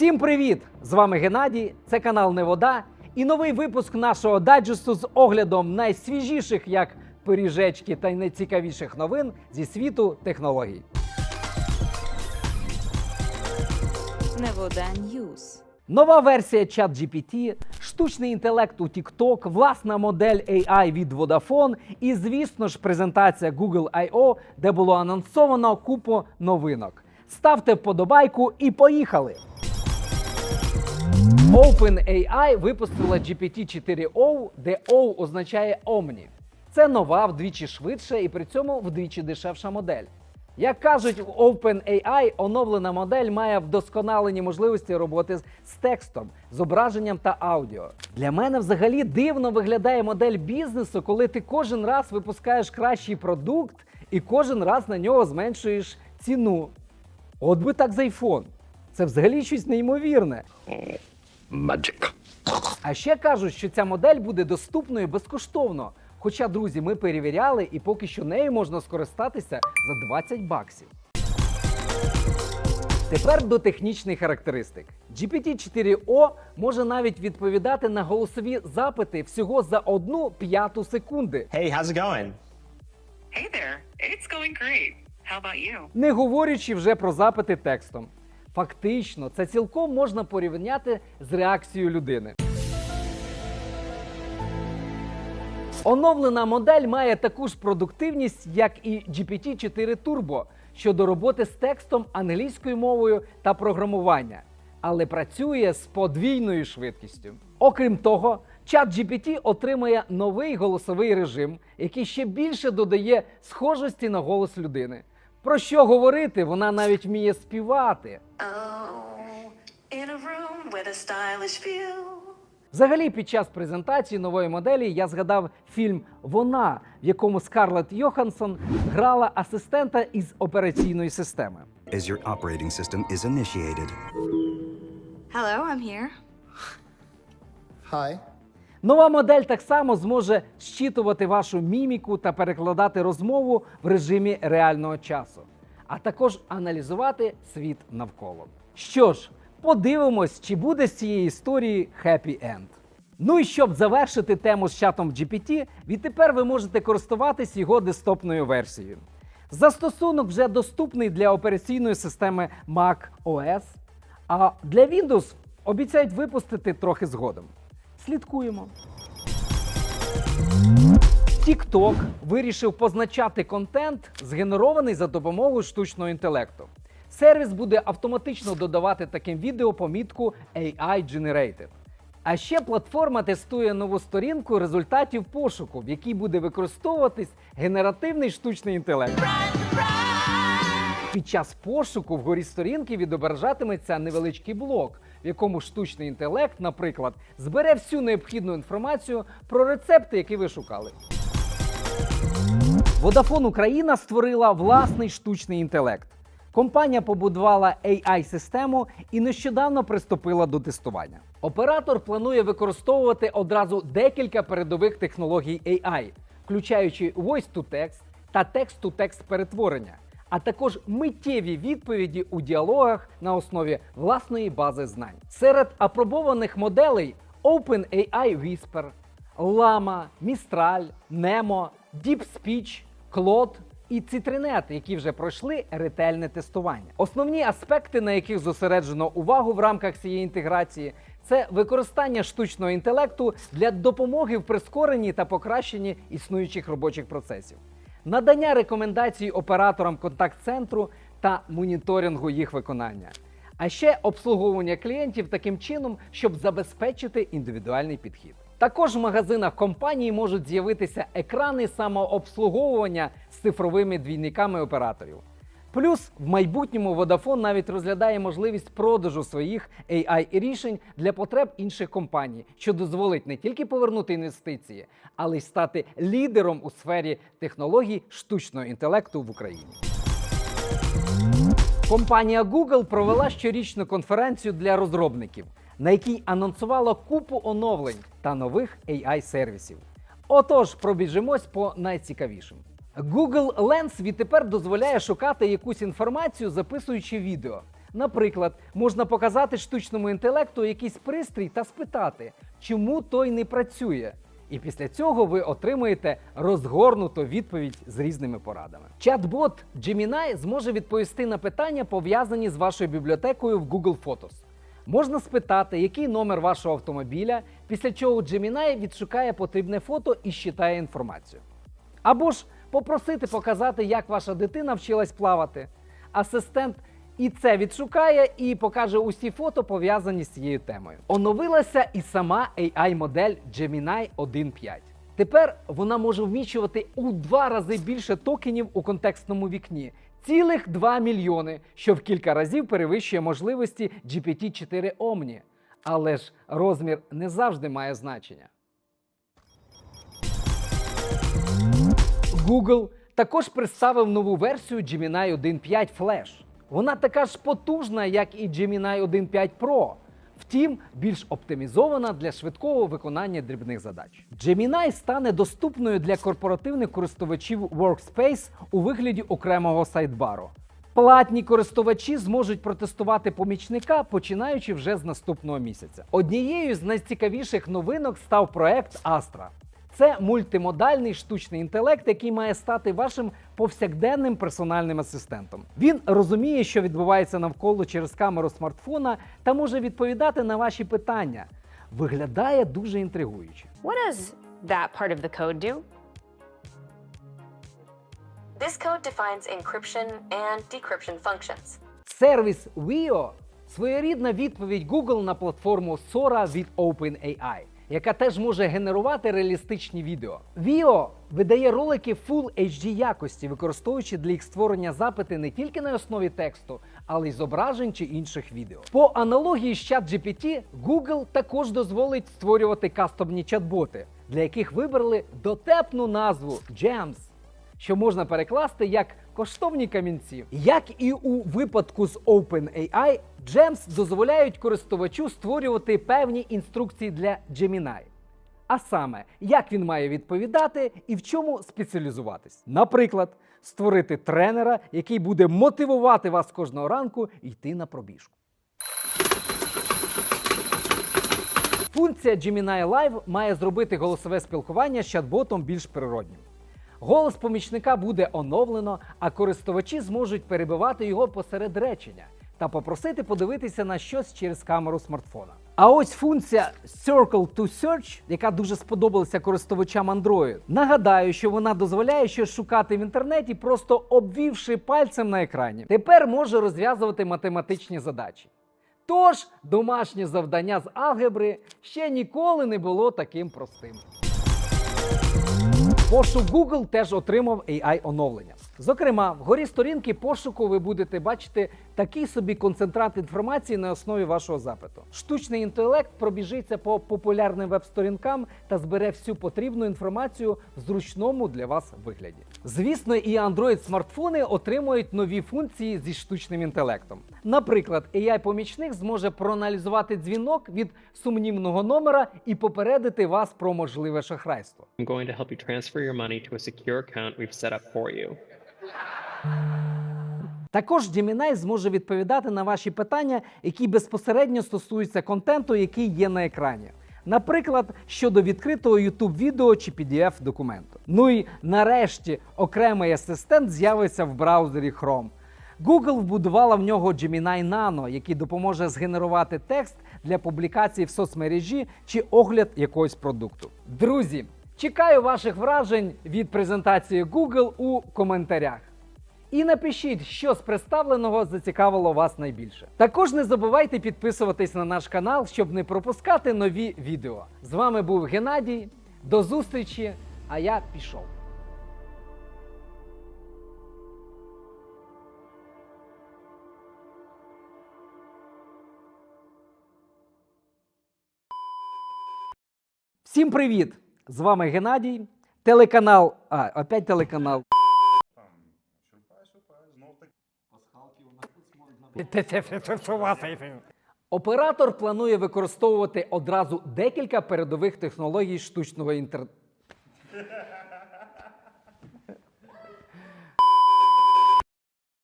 Всім привіт! З вами Геннадій, це канал Невода і новий випуск нашого дайджесту з оглядом найсвіжіших як пиріжечки та й найцікавіших новин зі світу технологій. Невода Ньюс. Нова версія ChatGPT, штучний інтелект у TikTok, власна модель AI від Vodafone і, звісно ж, презентація Google I.O., де було анонсовано купу новинок. Ставте вподобайку і поїхали! OpenAI випустила GPT-4O, де O означає Omni. Це нова, вдвічі швидша і при цьому вдвічі дешевша модель. Як кажуть в OpenAI, оновлена модель має вдосконалені можливості роботи з- текстом, зображенням та аудіо. Для мене взагалі дивно виглядає модель бізнесу, коли ти кожен раз випускаєш кращий продукт і кожен раз на нього зменшуєш ціну. От би так з iPhone. Це взагалі щось неймовірне. Magic. А ще кажуть, що ця модель буде доступною безкоштовно. Хоча, друзі, ми перевіряли, і поки що нею можна скористатися за 20 баксів. Тепер до технічних характеристик. GPT-4O може навіть відповідати на голосові запити всього за одну п'яту секунди, Hey, how's it going? Hey there, it's going great. How about you? не говорячи вже про запити текстом. Фактично, це цілком можна порівняти з реакцією людини. Оновлена модель має таку ж продуктивність, як і GPT-4 Turbo щодо роботи з текстом англійською мовою та програмування, але працює з подвійною швидкістю. Окрім того, чат GPT отримує новий голосовий режим, який ще більше додає схожості на голос людини. Про що говорити, вона навіть вміє співати. Oh. Взагалі, під час презентації нової моделі я згадав фільм Вона, в якому Скарлетт Йоханссон грала асистента із операційної системи. as your operating system is initiated. Hello, I'm here. Hi. Нова модель так само зможе щитувати вашу міміку та перекладати розмову в режимі реального часу, а також аналізувати світ навколо. Що ж, подивимось, чи буде з цієї історії хеппі енд. Ну і щоб завершити тему з чатом GPT, відтепер ви можете користуватись його десктопною версією. Застосунок вже доступний для операційної системи Mac OS, а для Windows обіцяють випустити трохи згодом. Слідкуємо. TikTok вирішив позначати контент, згенерований за допомогою штучного інтелекту. Сервіс буде автоматично додавати таким відео помітку AI Generated. А ще платформа тестує нову сторінку результатів пошуку, в якій буде використовуватись генеративний штучний інтелект. Під час пошуку вгорі сторінки відображатиметься невеличкий блок, в якому штучний інтелект, наприклад, збере всю необхідну інформацію про рецепти, які ви шукали. Vodafone Україна створила власний штучний інтелект. Компанія побудувала AI-систему і нещодавно приступила до тестування. Оператор планує використовувати одразу декілька передових технологій AI, включаючи voice-to-text та text-to-text перетворення, а також миттєві відповіді у діалогах на основі власної бази знань. Серед апробованих моделей OpenAI Whisper, Llama, Mistral, Nemo, DeepSpeech, Claude і Citrinet, які вже пройшли ретельне тестування. Основні аспекти, на яких зосереджено увагу в рамках цієї інтеграції, це використання штучного інтелекту для допомоги в прискоренні та покращенні існуючих робочих процесів, надання рекомендацій операторам контакт-центру та моніторингу їх виконання. А ще обслуговування клієнтів таким чином, щоб забезпечити індивідуальний підхід. Також в магазинах компанії можуть з'явитися екрани самообслуговування з цифровими двійниками операторів. Плюс в майбутньому Vodafone навіть розглядає можливість продажу своїх AI рішень для потреб інших компаній, що дозволить не тільки повернути інвестиції, але й стати лідером у сфері технологій штучного інтелекту в Україні. Компанія Google провела щорічну конференцію для розробників, на якій анонсувала купу оновлень та нових AI-сервісів. Отож, пробіжимось по найцікавішим. Google Lens відтепер дозволяє шукати якусь інформацію, записуючи відео. Наприклад, можна показати штучному інтелекту якийсь пристрій та спитати, чому той не працює. І після цього ви отримуєте розгорнуту відповідь з різними порадами. Чат-бот Gemini зможе відповісти на питання, пов'язані з вашою бібліотекою в Google Photos. Можна спитати, який номер вашого автомобіля, після чого Gemini відшукає потрібне фото і щитає інформацію. Або ж попросити показати, як ваша дитина вчилась плавати. Асистент і це відшукає і покаже усі фото, пов'язані з цією темою. Оновилася і сама AI-модель Gemini 1.5. Тепер вона може вміщувати у два рази більше токенів у контекстному вікні. Цілих 2 мільйони, що в кілька разів перевищує можливості GPT-4 Omni. Але ж розмір не завжди має значення. Google також представив нову версію Gemini 1.5 Flash. Вона така ж потужна, як і Gemini 1.5 Pro. Втім, більш оптимізована для швидкого виконання дрібних задач. Gemini стане доступною для корпоративних користувачів Workspace у вигляді окремого сайдбару. Платні користувачі зможуть протестувати помічника, починаючи вже з наступного місяця. Однією з найцікавіших новинок став проект Astra. Це мультимодальний штучний інтелект, який має стати вашим повсякденним персональним асистентом. Він розуміє, що відбувається навколо через камеру смартфона та може відповідати на ваші питання. Виглядає дуже інтригуюче. What does that part of the code do? This code defines encryption and decryption functions. Сервіс Vio – своєрідна відповідь Google на платформу Sora від OpenAI, яка теж може генерувати реалістичні відео. Vio видає ролики Full HD якості, використовуючи для їх створення запити не тільки на основі тексту, але й зображень чи інших відео. По аналогії з ChatGPT, Google також дозволить створювати кастомні чат-боти, для яких вибрали дотепну назву Gems що можна перекласти як коштовні камінці. Як і у випадку з OpenAI, Gems дозволяють користувачу створювати певні інструкції для Gemini. А саме, як він має відповідати і в чому спеціалізуватись. Наприклад, створити тренера, який буде мотивувати вас кожного ранку йти на пробіжку. Функція Gemini Live має зробити голосове спілкування з чат-ботом більш природнім. Голос помічника буде оновлено, а користувачі зможуть перебивати його посеред речення та попросити подивитися на щось через камеру смартфона. А ось функція Circle to Search, яка дуже сподобалася користувачам Android. Нагадаю, що вона дозволяє щось шукати в інтернеті, просто обвівши пальцем на екрані. Тепер може розв'язувати математичні задачі. Тож домашнє завдання з алгебри ще ніколи не було таким простим. Пошук Google теж отримав AI оновлення. Зокрема, вгорі сторінки пошуку ви будете бачити такий собі концентрат інформації на основі вашого запиту. Штучний інтелект пробіжиться по популярним веб-сторінкам та збере всю потрібну інформацію в зручному для вас вигляді. Звісно, і Android смартфони отримують нові функції зі штучним інтелектом. Наприклад, AI-помічник зможе проаналізувати дзвінок від сумнівного номера і попередити вас про можливе шахрайство. I'm going to help you transfer your money to a secure account we've set up for you. Також Gemini зможе відповідати на ваші питання, які безпосередньо стосуються контенту, який є на екрані. Наприклад, щодо відкритого YouTube відео чи PDF документу. Ну і нарешті окремий асистент з'явиться в браузері Chrome. Google вбудувала в нього Gemini Nano, який допоможе згенерувати текст для публікації в соцмережі чи огляд якогось продукту. Друзі, чекаю ваших вражень від презентації Google у коментарях. І напишіть, що з представленого зацікавило вас найбільше. Також не забувайте підписуватись на наш канал, щоб не пропускати нові відео. З вами був Геннадій. До зустрічі, а я пішов. Всім привіт! З вами Геннадій, телеканал. А, опять телеканал. Оператор планує використовувати одразу декілька передових технологій штучного інтелекту.